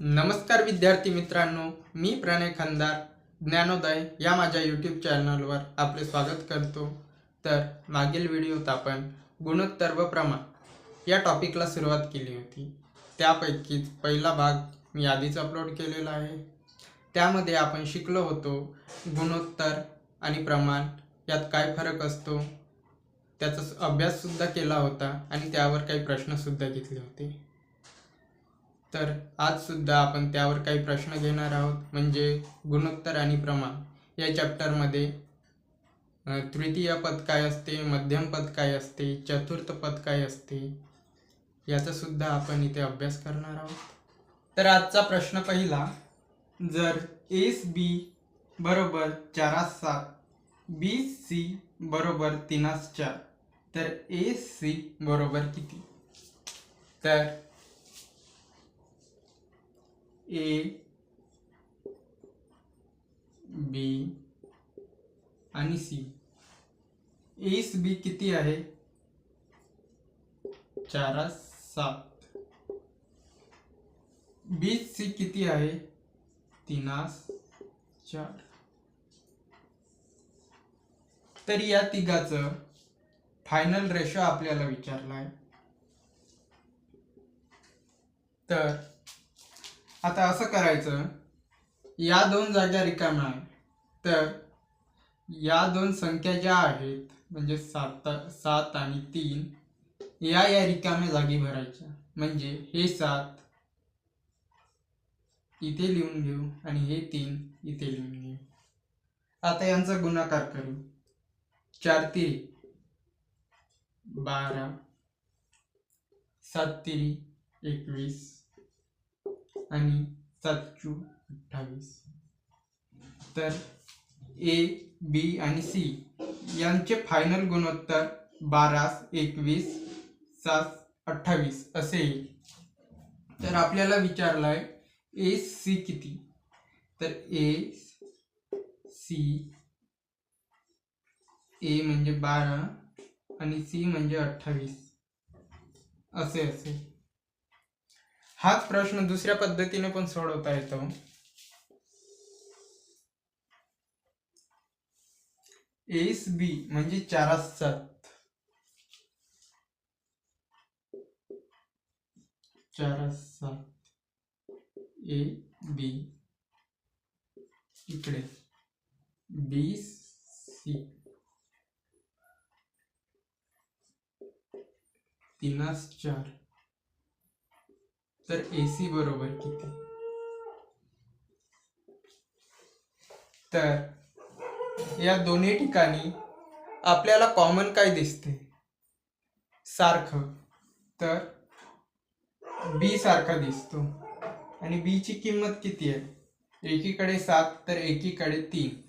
नमस्कार विद्यार्थी मित्रांनो मी प्रणय खंदार ज्ञानोदय या माझ्या यूट्यूब चॅनलवर आपले स्वागत करतो. तर मागील व्हिडिओत आपण गुणोत्तर व प्रमाण या टॉपिकला सुरुवात केली होती. त्यापैकीच पहिला भाग मी आधीच अपलोड केलेला आहे. त्यामध्ये आपण शिकलो होतो गुणोत्तर आणि प्रमाण यात काय फरक असतो त्याचा अभ्याससुद्धा केला होता आणि त्यावर काही प्रश्नसुद्धा घेतले होते. तर आज सुद्धा आपण त्यावर काही प्रश्न घेणार आहोत. म्हणजे गुणोत्तर आणि प्रमाण. या चॅप्टरमध्ये तृतीय पद काय असते मध्यम पद काय असते चतुर्थ पद काय असते याचा सुद्धा आपण इथे अभ्यास करणार आहोत. तर आजचा प्रश्न पहिला जर एस बी बरोबर चारास सात बी सी बरोबर तीनास चार तर एस सी बरोबर किती? तर ए बी आणि सी एस बी किती आहे? चारा सात. बी सी किती आहे? तीनास चार. तर या तिघाचं फायनल रेशो आपल्याला विचारला आहे तर आता असं करायचं. या दोन जागा रिकाम्या आहेत. तर या दोन संख्या ज्या आहेत म्हणजे सात सात आणि तीन या या रिकाम्या जागी भरायच्या. म्हणजे हे सात इथे लिहून घेऊ आणि हे तीन इथे लिहून घेऊ. आता यांचा गुणाकार करू. चार तिरी बारा सात तिरी एकवीस आणि सात चू अठ्ठावीस. तर ए बी आणि सी यांचे फायनल गुणोत्तर बारास एकवीस सात अठ्ठावीस असे येईल. तर आपल्याला विचारलं आहे ए सी किती? तर ए सी ए म्हणजे बारा आणि सी म्हणजे अठ्ठावीस. असे असेल हाच प्रश्न दुसऱ्या पद्धतीने पण सोडवता येतो. एस बी म्हणजे चारास सात चारास सात ए बी इकडे. B C. तीनास चार. तर ए सी बरोबर किती? तर या दोन्ही ठिकाणी आपल्याला कॉमन काय दिसते? सारखं. तर बी सारखा दिसतो. आणि बी ची किंमत किती आहे? एकीकडे सात तर एकीकडे तीन.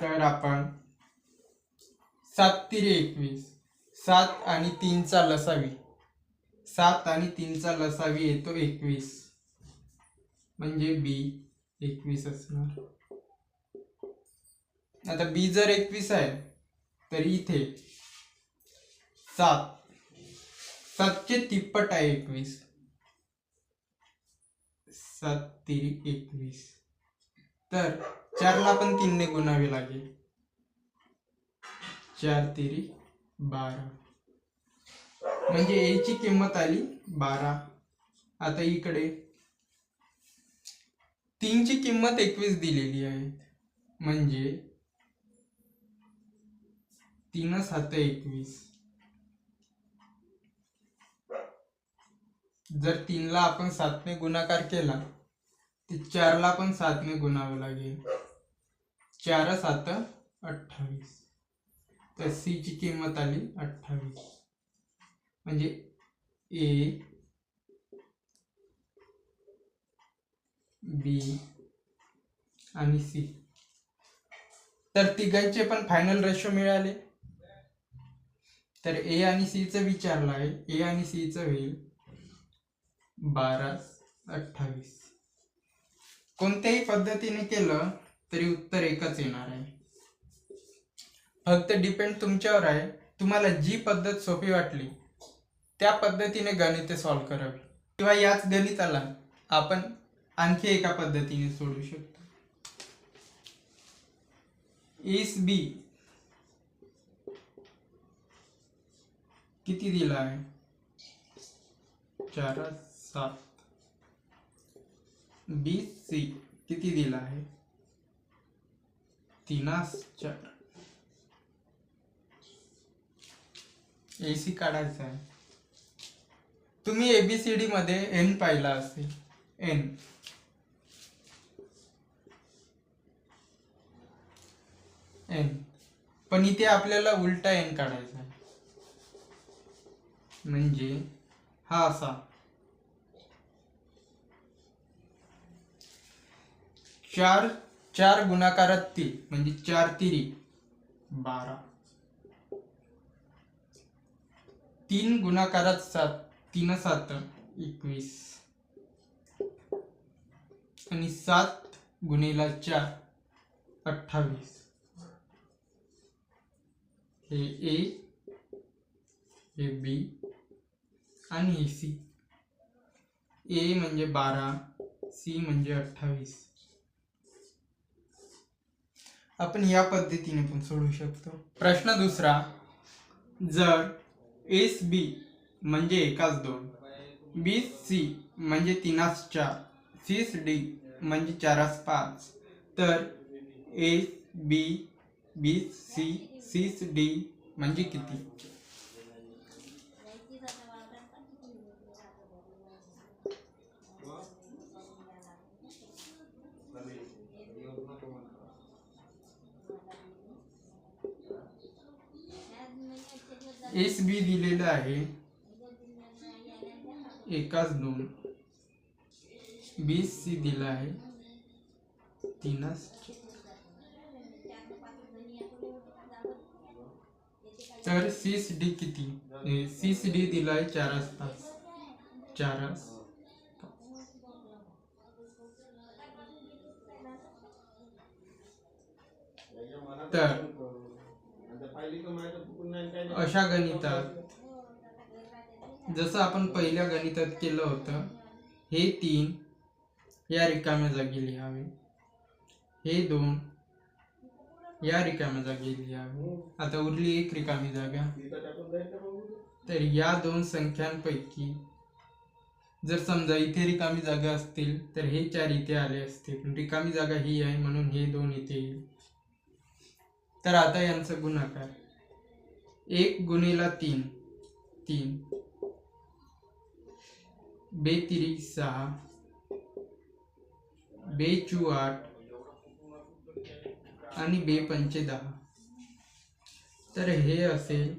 तर आपण सात तिरे एकवीस सात आणि तीनचा लसावी. सात आणि तीनचा लसावी येतो एकवीस. म्हणजे बी एकवीस असणार. आता बी जर एकवीस आहे तर इथे सात. सातचे तिप्पट आहे एकवीस. सात तिरी एकवीस. तर चारला पण तीनने गुणावे लागेल. चार तिरी बारा. म्हणजे ए ची किंमत आली बारा. आता इकडे. तीनची किंमत एकवीस दिलेली आहे. म्हणजे तीन सात एकवीस. जर तीनला आपण सातने गुणाकार केला तर चारला पण सातने गुणावं लागेल. चार सात अठ्ठावीस. तर सीची किंमत आली अठ्ठावीस. म्हणजे ए बी आणि सी. तर तिघांचे पण फायनल रेशो मिळाले. तर ए आणि सी चं विचारलं आहे ए आणि सीचं होईल बारा अठ्ठावीस. कोणत्याही पद्धतीने केलं तरी उत्तर एकच येणार आहे. फक्त डिपेंड तुमच्यावर आहे. तुम्हाला जी पद्धत सोपी वाटली त्या पद्धतीने गणिते सॉल्व करावी. किंवा याच गणिताला आपण आणखी एका पद्धतीने सोडू शकतो. एस बी किती दिला आहे? चार सात. बी सी किती दिला आहे? तीनास चार. एसी काढायचा आहे. तुम्ही एबीसीडी मध्ये एन पाहिला असेल. एन एन पण इथे आपल्याला उलटा एन काढायचा आहे. म्हणजे हा असा. चार चार गुणाकारात तीन म्हणजे चार तिरी. बारा. तीन गुणाकारात सात. तीन सात एकवीस. आणि सात गुणिला चार अठ्ठावीस. हे ए हे बी आणि हे सी. ए म्हणजे बारा सी म्हणजे अठ्ठावीस. आपण या पद्धतीने पण सोडू शकतो. प्रश्न दुसरा जर एस बी म्हणजे एकाच दोन. बी सी म्हणजे तीनास चार. सीस डी म्हणजे चारास पाच. तर एस बी बी सी सीस डी म्हणजे किती? एस बी दिलेलं आहे. एकाच दोन. बी सी दिला आहे. तीनच. तर सीस डी किती? सीस डी दिला आहे चारच तास. चारच. तर अशा गणितात जसं आपण पहिल्या गणितात केलं होतं हे तीन या रिकाम्या जागी लिहावे. हे दोन या रिकाम्या जागी लिहावे. आता उरली एक रिकामी जागा. तर या दोन संख्यांपैकी जर समजा इथे रिकामी जागा असतील तर हे चार इथे आले असते. पण रिकामी जागा ही आहे म्हणून हे दोन इथे येईल. तर आता यांचा गुणाकार. एक गुणिला तीन. तीन. बे तिरी सहा बे चू आठ आणि बे पंचे दहा तर हे असेल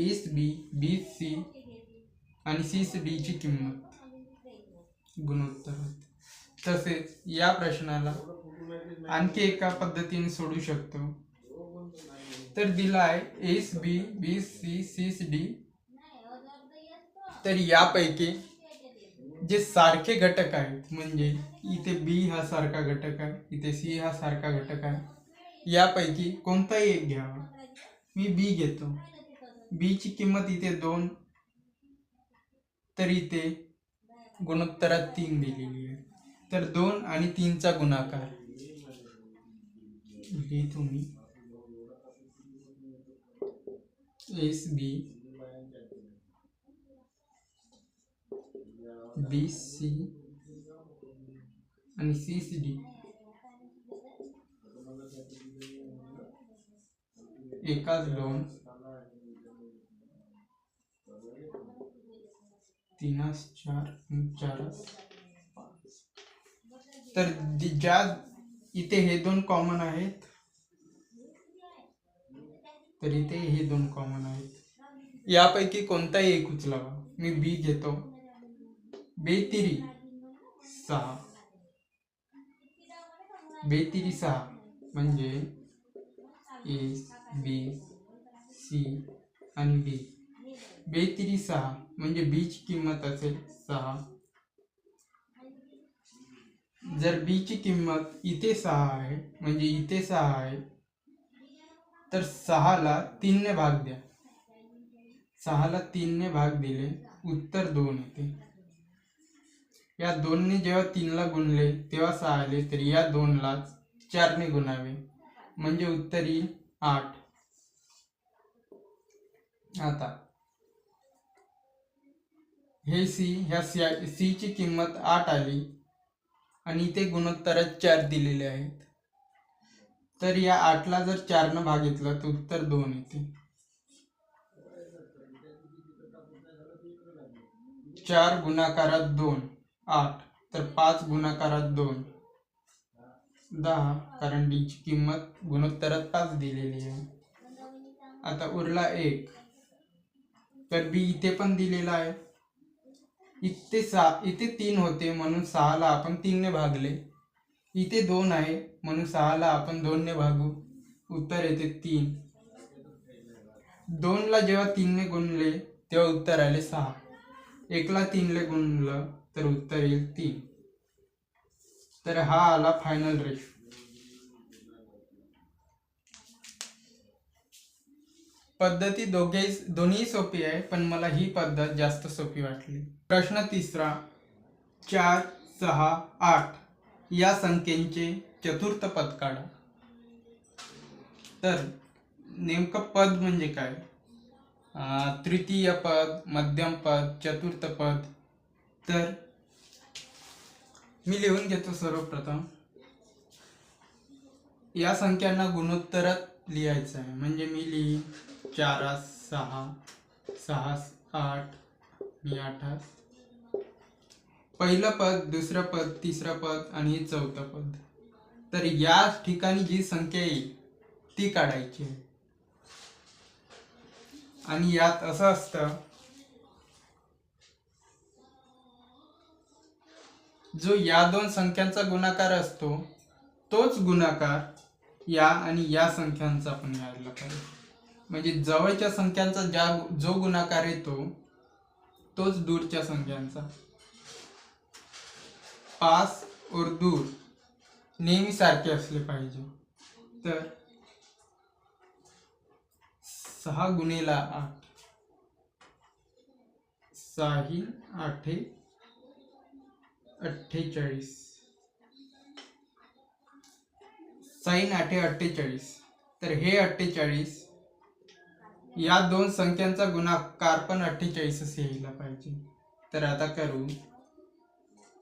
एस बी बी सी आणि सी सी डीची किंमत. गुणोत्तर. तसेच या प्रश्नाला आणखी एका पद्धतीने सोडू शकतो. तर दिला आहे S B B C C D तर यापैकी जे सारखे घटक आहेत म्हणजे इथे बी हा सारखा घटक आहे इथे सी हा सारखा घटक आहे यापैकी कोणताही एक घ्यावा. मी बी घेतो. बीची किंमत इथे दोन तर इथे गुणोत्तरात तीन दिलेली आहे. तर दोन आणि तीनचा गुणाकार. लिहितो मी एस बी बी सी आणि सी सी डी एकाच दोन. तीनास चार चारच तर ज्या इथे हे दोन कॉमन आहेत तर इथे हे दोन कॉमन आहेत. यापैकी कोणताही एक उचलावा. मी बी घेतो. बेतिरी सहा. बेतिरी सहा म्हणजे एस बी सी आणि डी बेतिरी सहा म्हणजे बी ची किंमत असेल सहा. जर बी ची किंमत इथे सहा आहे, म्हणजे इथे सहा आहे, तर सहाला तीनने भाग द्या. सहाला तीनने भाग दिले, उत्तर दोन येते. या दोनने जेव्हा तीनला गुणले तेव्हा सहा आले तर या दोनला चारने गुणावे. म्हणजे उत्तर येईल आठ. आता. हे सी ह्या सी ची किंमत आठ आली आणि इथे गुणोत्तरात चार दिलेले आहेत. तर या आठला जर चारनं भागितलं तर उत्तर दोन येते. चार गुणाकारात दोन. आठ. तर पाच गुणाकारात दोन. दहा. कारण डीची किंमत गुणोत्तरात पाच दिलेली आहे. आता उरला एक. तर बी इथे पण दिलेला आहे. इथे सहा इथे तीन होते म्हणून सहाला आपण तीनने भागले. इथे दोन आहे म्हणून सहाला आपण दोनने भागू. उत्तर येते तीन. दोनला जेव्हा तीनने गुणले तेव्हा उत्तर आले सहा. एकला तीनले गुणलं तर उत्तर येईल तीन तर हा आला फायनल रेश पद्धती दोघे दोन्ही सोपी आहे पण मला ही पद्धत जास्त सोपी वाटली. प्रश्न तिसरा चार सहा आठ या संख्येचे चतुर्थ पद काढा. तर नेमकं पद म्हणजे काय? तृतीय पद मध्यम पद चतुर्थ पद तर मी लिहून घेतो सर्वप्रथम. या संख्यांना गुणोत्तरात लिहायचं आहे. म्हणजे मी लिहीन चारास सहा सहास आठ मी आठास पहिलं पद दुसरं पद तिसरं पद आणि चौथं पद. तर या ठिकाणी जी संख्या येईल ती काढायची आहे. आणि यात असं असतं जो या दोन संख्यांचा गुणाकार असतो तोच गुणाकार या आणि या संख्यांचा पण यायला पाहिजे. म्हणजे जवळच्या संख्यांचा ज्या जो गुणाकार येतो तोच दूरच्या संख्यांचा. पास और दूर नेहमी सारखे असले पाहिजे. तर सहा गुणेला आठ. साही आठे अठ्ठेचाळीस. साईन आठे अठ्ठेचाळीस. तर हे अठ्ठेचाळीस या दोन संख्यांचा गुणाकार पण अठ्ठेचाळीसच यायला पाहिजे. तर आता करू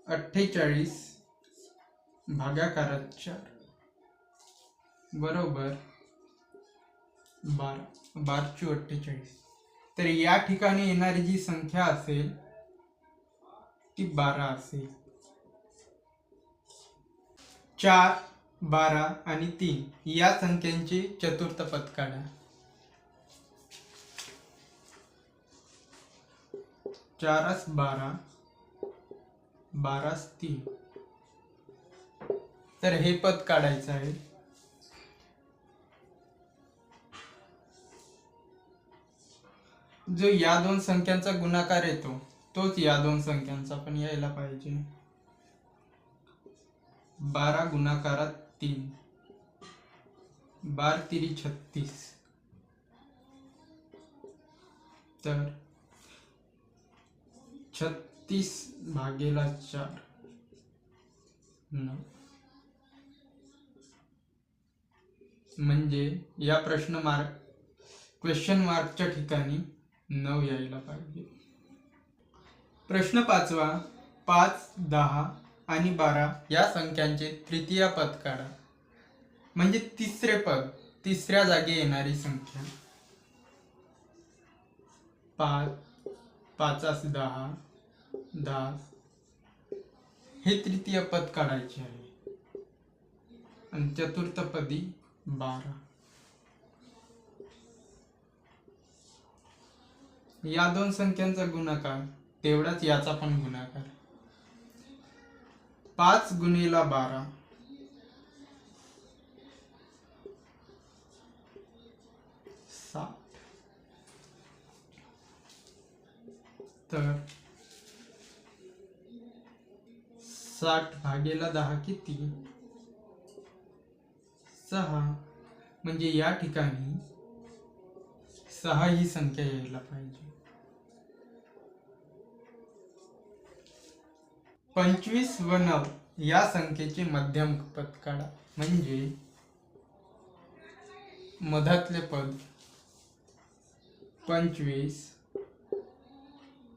अठ्ठेचाळीस भागाकारात चार. बरोबर बारा. बारचू अठ्ठेचाळीस. तर या ठिकाणी येणारी जी संख्या असेल ती बारा असेल. चार बारा आणि तीन या संख्यांचे चतुर्थ पद काढा. चारस बारा बारास तीन. तर हे पद काढायचं आहे. जो या दोन संख्यांचा गुणाकार येतो तोच या दोन संख्यांचा पण यायला पाहिजे. बारा गुणाकारात तीन. बार तिरी छत्तीस. तर छत्तीस भागेला चार. नऊ. म्हणजे या प्रश्न मार्क क्वेश्चन मार्कच्या ठिकाणी नऊ यायला पाहिजे. प्रश्न पाचवा पाच दहा आणि बारा या संख्यांचे तृतीय पद काढा. म्हणजे तिसरे पद तिसऱ्या जागी येणारी संख्या. पाच पाचास दहा दहा हे तृतीय पद काढायचे आहे. आणि चतुर्थ पदी बारा. या दोन संख्यांचा गुणाकार तेवढाच याचा पण गुणाकार. पाच गुणिला बारा. साठ तर साठ भागेला दहा किती? सहा. म्हणजे या ठिकाणी सहा ही संख्या यायला पाहिजे. पंचवीस व नऊ या संख्येचे मध्यम पद काढा. म्हणजे मधातले पद पंचवीस.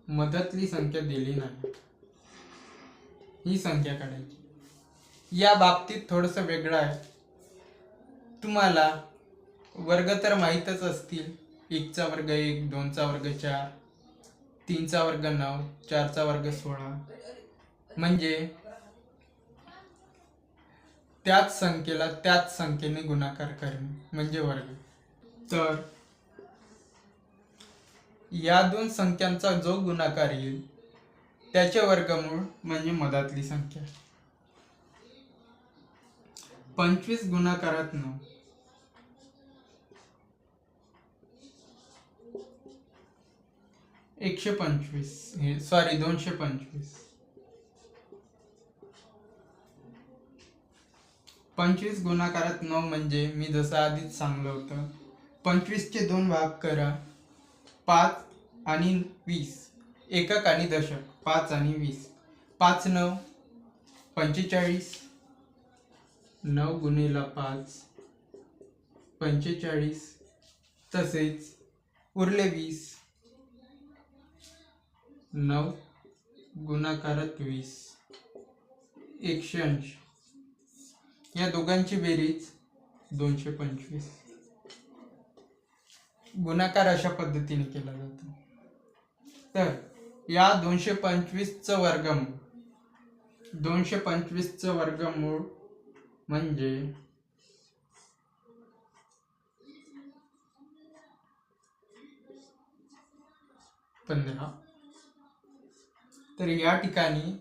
मधातली संख्या दिली नाही. ही संख्या काढायची. या बाबतीत थोडंसं वेगळं आहे. तुम्हाला वर्ग तर माहीतच असतील. एकचा वर्ग एक दोनचा वर्ग चार तीनचा वर्ग नऊ चारचा वर्ग सोळा. म्हणजे? त्याच संख्येला त्याच संख्येने गुणाकार करणे म्हणजे वर्ग. तर या दोन संख्यांचा जो गुणाकार येईल त्याचे वर्गमूळ म्हणजे मधातली संख्या. पंचवीस गुणाकारात नऊ. एकशे पंचवीस हे सॉरी दोनशे पंचवीस. पंचवीस गुणाकारात नऊ म्हणजे मी जसं आधीच सांगलं होतं. पंचवीसचे दोन भाग करा. पाच आणि वीस. एकक आणि दशक. पाच आणि वीस. पाच नऊ. पंचेचाळीस. नऊ गुणेला पाच. पंचेचाळीस. तसेच उरले वीस. नऊ गुणाकारात वीस. एकशे ऐंशी. या दोघांची बेरीज दोनशे पंचवीस. गुणाकार अशा पद्धतीने केला जातो. तर या दोनशे पंचवीसचं वर्गमूळ दोनशे पंचवीसचं वर्गमूळ म्हणजे पंधरा. तर या ठिकाणी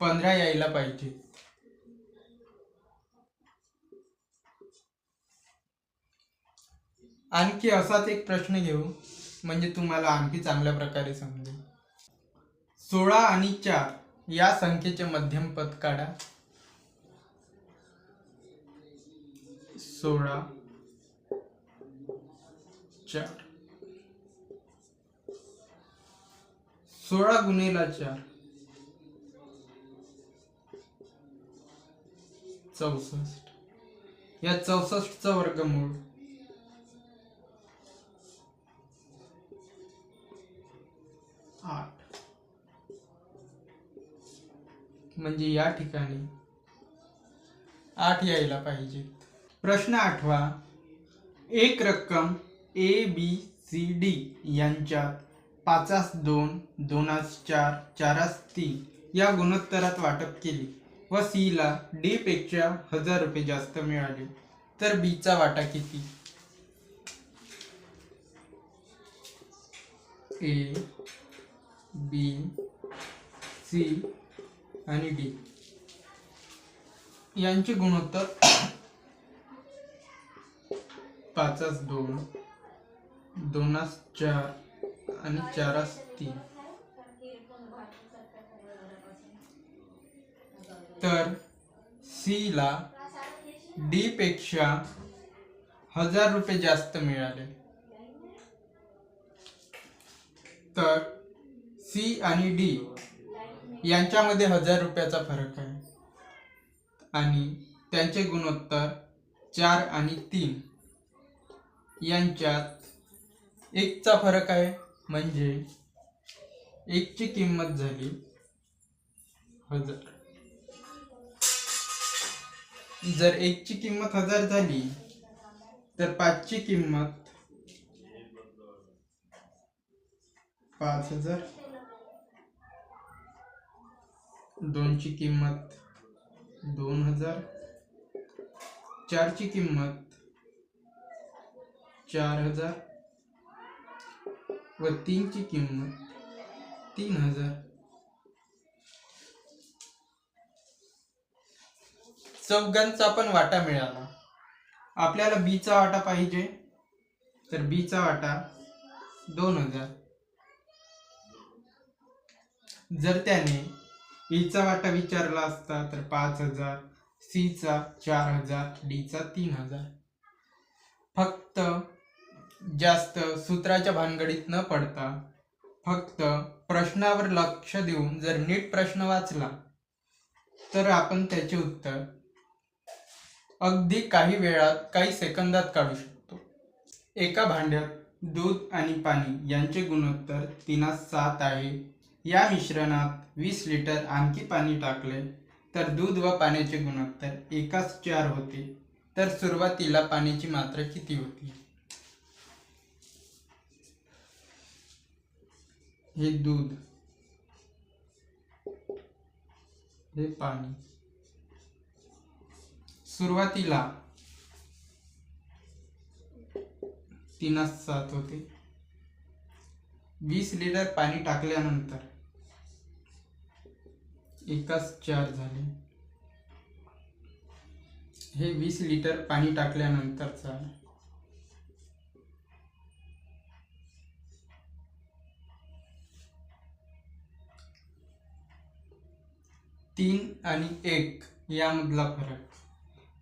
पंधरा यायला पाहिजे. आणखी असाच एक प्रश्न घेऊ म्हणजे तुम्हाला आणखी चांगल्या प्रकारे समजेल. सोळा आणि चार या संख्येचे मध्यम पद काढा. सोळा चार. सोळा गुणेला चार. चौसष्ट. या चौसष्टचं वर्गमूळ आठ. म्हणजे या ठिकाणी आठ यायला पाहिजे. प्रश्न आठवा. एक रक्कम ए बी सी डी यांच्यात पाचास दोन दोनास चार चारास तीन या गुणोत्तरात वाटप केली व सीला डीपेक्षा डी हजार रुपये जास्त मिळाले. तर बीचा वाटा किती? ए बी सी आणि डी. यांचे गुणोत्तर पाचास दोन दोनास चार आणि चारास तीन. तर सी ला डी पेक्षा हजार रुपये जास्त मिळाले. तर सी आणि डी यांच्यामध्ये हजार रुपयाचा फरक आहे. आणि त्यांचे गुणोत्तर चार आणि तीन यांच्यात एकचा फरक आहे म्हणजे एकची किंमत झाली हजार. जर एकची किंमत हजार झाली तर पाचची किंमत पाच हजार. दोनची किंमत दोन हजार चारची किंमत चार हजार व तीनची किंमत तीन हजार. चौघांचा पण वाटा मिळाला. आपल्याला बीचा वाटा पाहिजे. तर बीचा वाटा दोन हजार. जर त्याने ईचा वाटा विचारला असता तर पाच हजार सीचा चार हजार डीचा तीन हजार. फक्त जास्त सूत्राच्या भानगडीत न पडता फक्त प्रश्नावर लक्ष देऊन जर नीट प्रश्न वाचला तर आपण त्याचे उत्तर अगदी काही वेळात काही सेकंदात काढू शकतो. एका भांड्यात दूध आणि पाणी यांचे गुणोत्तर तीनास सात आहे. या मिश्रणात वीस लिटर आणखी पाणी टाकले तर दूध व पाण्याचे गुणोत्तर एकाच चार होते. तर सुरुवातीला पाण्याची मात्रा किती होती? हे दूध. हे पाणी. सुरुवातीला तीनास सात होते. वीस लिटर पाणी टाकल्यानंतर एकाच चार झाले. हे वीस लिटर पाणी टाकल्यानंतरचा तीन आणि एक यामधला फरक.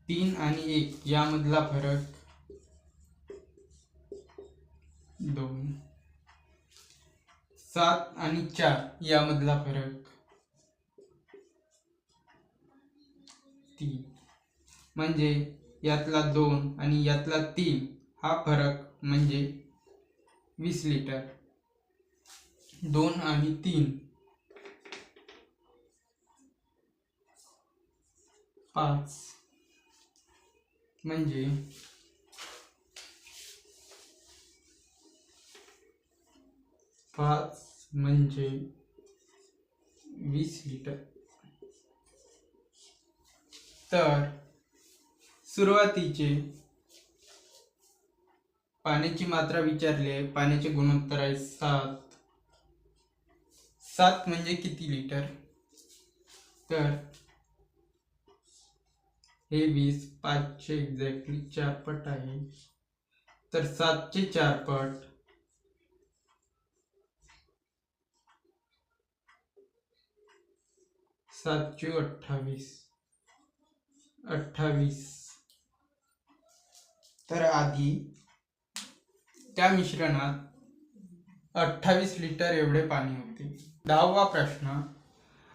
तीन आणि एक यामधला फरक दोन. सात आणि चार यामधला फरक तीन. म्हणजे यातला दोन आणि यातला तीन हा फरक म्हणजे वीस लिटर. दोन आणि तीन. पाच. म्हणजे पाच म्हणजे वीस लिटर. तर सुरुवातीचे पाण्याची मात्रा विचारली आहे पाण्याचे गुणोत्तर आहे सात. सात म्हणजे किती लिटर? तर हे वीस पाचशे एक्झॅक्टली चार पट आहे. तर सातचे चार पट. सातशे अठ्ठावीस. अठ्ठावीस. तर आधी त्या मिश्रणात अठ्ठावीस लिटर एवढे पाणी होते. दहावा प्रश्न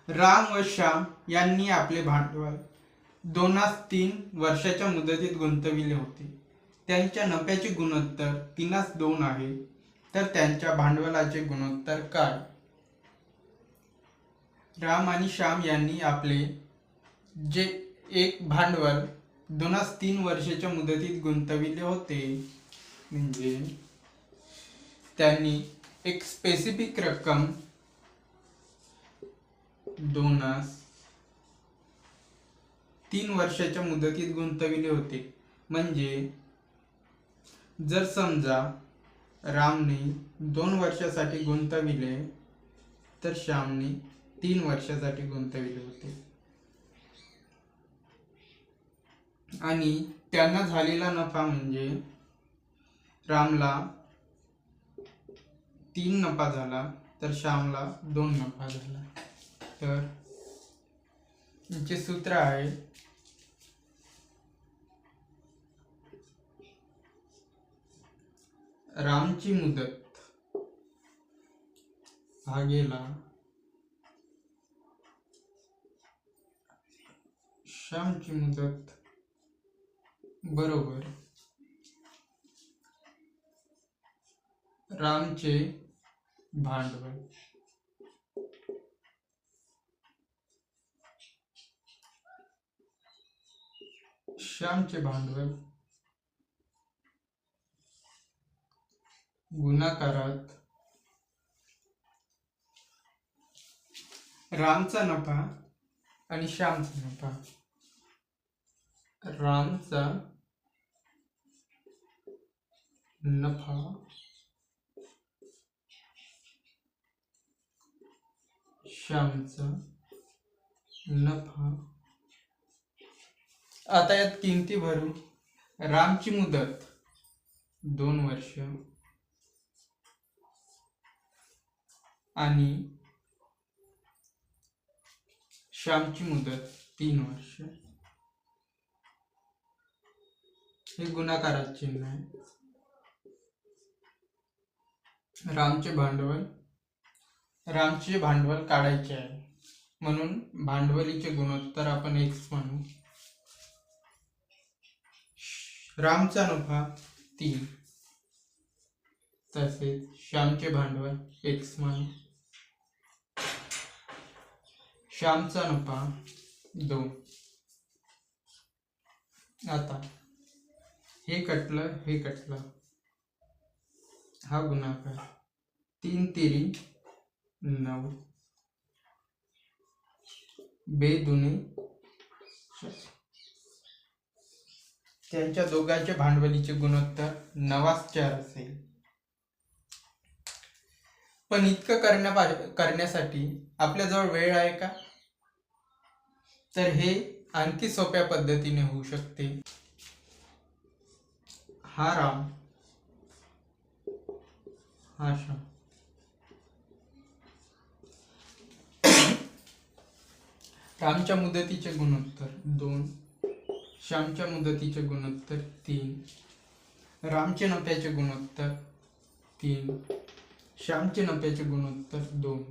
राम व श्याम यांनी आपले भांडवल दोनास तीन वर्षाच्या मुदतीत गुंतविले होते. त्यांच्या नफ्याचे गुणोत्तर तीनास दोन आहे. तर त्यांच्या भांडवलाचे गुणोत्तर काय? राम आणि श्याम यांनी आपले जे एक भांडवल दोनास तीन वर्षाच्या मुदतीत गुंतविले होते. म्हणजे त्यांनी एक स्पेसिफिक रक्कम दोनास तीन वर्षाच्या मुदतीत गुंतविले होते. म्हणजे जर समजा रामने दोन वर्षासाठी गुंतविले तर श्यामने तीन वर्षासाठी गुंतविले होते. आणि त्यांना झालेला नफा म्हणजे रामला तीन नफा झाला तर श्यामला दोन नफा झाला. तर याचे सूत्र आहे रामची मुदत भागेला श्यामची मुदत बरोबर. रामचे भांडवल. श्यामचे भांडवल. गुणाकारात. रामचा नफा आणि श्यामचा नफा. रामचा नफा. श्यामचा नफा. आता यात किमती भरू. रामची मुदत दोन वर्ष. आणि श्यामची मुदत तीन वर्ष. हे गुणाकारात चिन्ह आहे. रामचे भांडवल रामचे भांडवल काढायचे आहे. म्हणून भांडवलीचे गुणोत्तर आपण एक्स म्हणू. रामचा नफा तीन. तसेच श्यामचे भांडवल एक्स म्हणू. श्यामचा नफा दोन. आता हे कटलं हे कटलं. हा गुणाकार तीन तिरी नऊ. बे दुने. त्यांच्या दोघांचे भांडवलीचे गुणोत्तर नवास चार असेल. पण इतकं करण्या पा- करण्यासाठी आपल्याजवळ वेळ आहे का? तर हे आणखी सोप्या पद्धतीने होऊ शकते. हा राम. आशा रामच्या मुदतीचे गुणोत्तर दोन. श्यामच्या मुदतीचे गुणोत्तर तीन. रामचे नफ्याचे गुणोत्तर तीन. श्यामचे नफ्याचे गुणोत्तर दोन.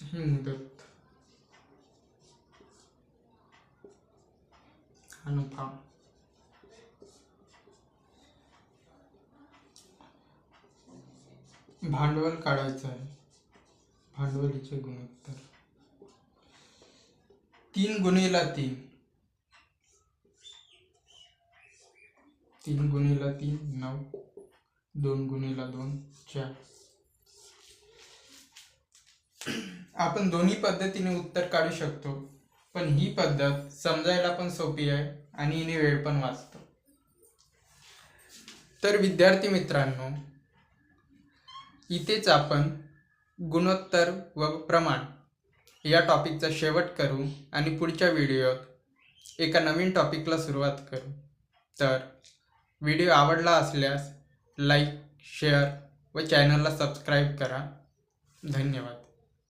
ही मुदत. अनुपा भांडवल काढायचं आहे. भांडवलीचे गुणोत्तर. तीन गुणेला तीन. तीन गुणेला तीन नऊ. दोन गुणेला दोन चार. आपण दोन्ही पद्धतीने उत्तर काढू शकतो पण ही पद्धत समजायला पण सोपी आहे आणि हिने वेळ पण वाचतो. तर विद्यार्थी मित्रांनो इथेच आपण गुणोत्तर व प्रमाण या टॉपिकचा शेवट करू आणि पुढच्या व्हिडिओत एका नवीन टॉपिकला सुरुवात करू. तर व्हिडिओ आवडला असल्यास लाईक शेअर व चॅनलला सबस्क्राईब करा. धन्यवाद.